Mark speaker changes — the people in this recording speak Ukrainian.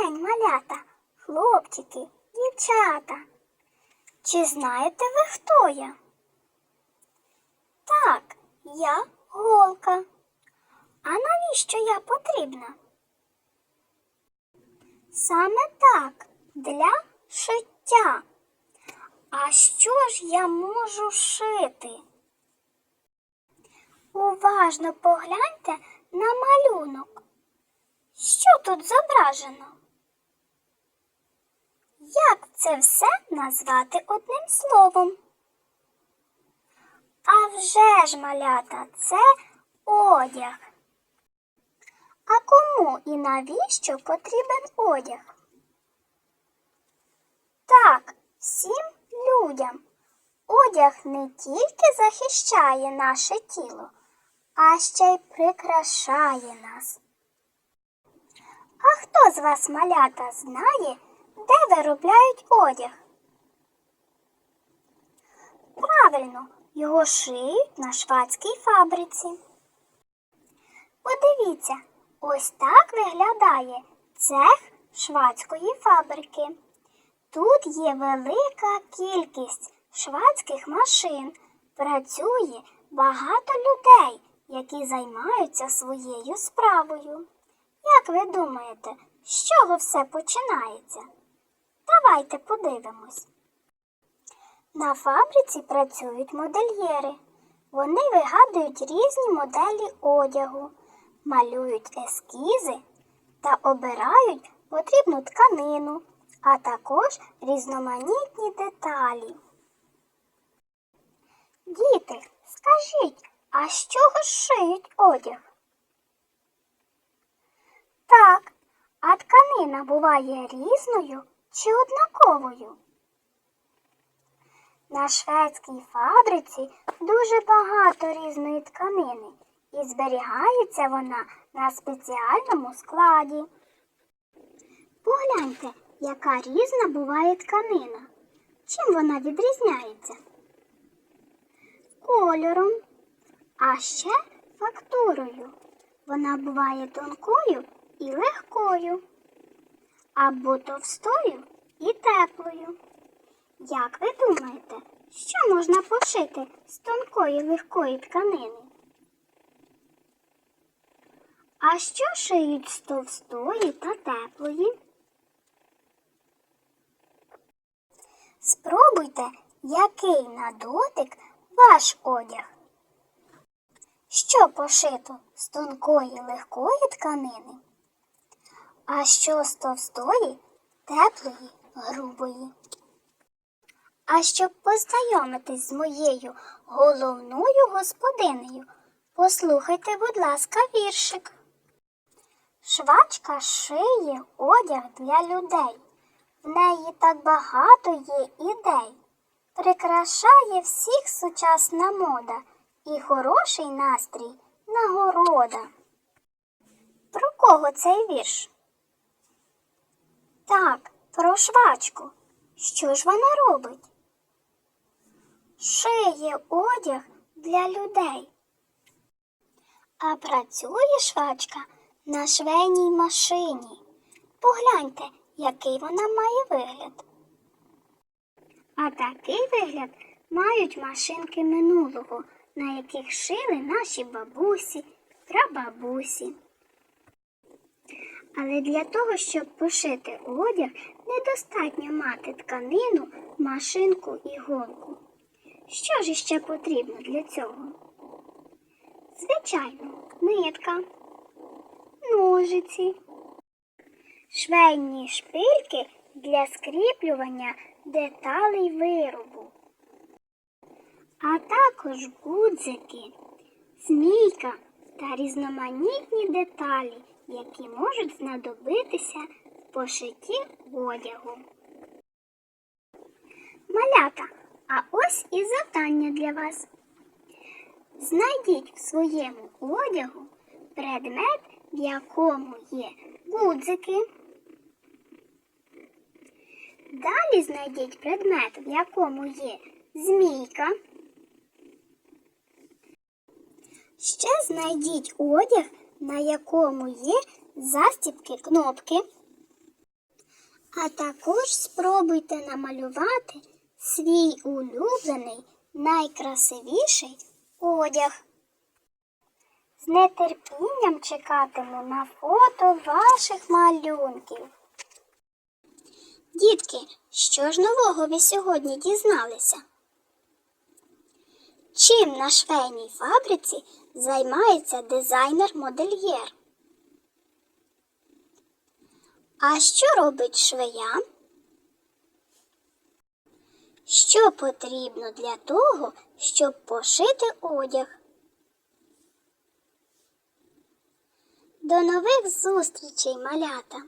Speaker 1: день, малята, хлопчики, дівчата. Чи знаєте ви, хто я? Так, я голка. А навіщо я потрібна? Саме так, для шиття. А що ж я можу шити? Уважно погляньте на малюнок. Що тут зображено? Це все назвати одним словом? А вже ж, малята, це одяг. А кому і навіщо потрібен одяг? Так, всім людям. Одяг не тільки захищає наше тіло, а ще й прикрашає нас. А хто з вас, малята, знає, де виробляють одяг? Правильно, його шиють на швадській фабриці. Подивіться, ось так виглядає цех швадської фабрики. Тут є велика кількість швадських машин. Працює багато людей, які займаються своєю справою. Як ви думаєте, з чого все починається? Давайте подивимось. На фабриці працюють модельєри. Вони вигадують різні моделі одягу, малюють ескізи та обирають потрібну тканину, а також різноманітні деталі. Діти, скажіть, а з чого шиють одяг? Так, а тканина буває різною чи однаковою? На шведській фабриці дуже багато різної тканини і зберігається вона на спеціальному складі. Погляньте, яка різна буває тканина. Чим вона відрізняється? Кольором, а ще фактурою. Вона буває тонкою і легкою, або товстою і теплою. Як ви думаєте, що можна пошити з тонкої легкої тканини? А що шиють з товстої та теплої? Спробуйте, який на дотик ваш одяг. Що пошито з тонкої легкої тканини? А що з товстої, теплої, грубої? А щоб познайомитись з моєю головною господинею, послухайте, будь ласка, віршик. Швачка шиє одяг для людей. В неї так багато є ідей. Прикрашає всіх сучасна мода і хороший настрій нагорода. Про кого цей вірш? Так, про швачку. Що ж вона робить? Шиє одяг для людей. А працює швачка на швейній машині. Погляньте, який вона має вигляд. А такий вигляд мають машинки минулого, на яких шили наші бабусі, прабабусі. Але для того, щоб пошити одяг, недостатньо мати тканину, машинку і голку. Що ж іще потрібно для цього? Звичайно, нитка, ножиці, швейні шпильки для скріплювання деталей виробу, а також гудзики, змійка та різноманітні деталі, які можуть знадобитися в пошитті одягу. Малята, а ось і завдання для вас. Знайдіть в своєму одягу предмет, в якому є гудзики. Далі знайдіть предмет, в якому є змійка. Ще знайдіть одяг, на якому є застібки кнопки. А також спробуйте намалювати свій улюблений найкрасивіший одяг. З нетерпінням чекатиму на фото ваших малюнків. Дітки, що ж нового ви сьогодні дізналися? Чим на швейній фабриці займається дизайнер-модельєр? А що робить швея? Що потрібно для того, щоб пошити одяг? До нових зустрічей, малята!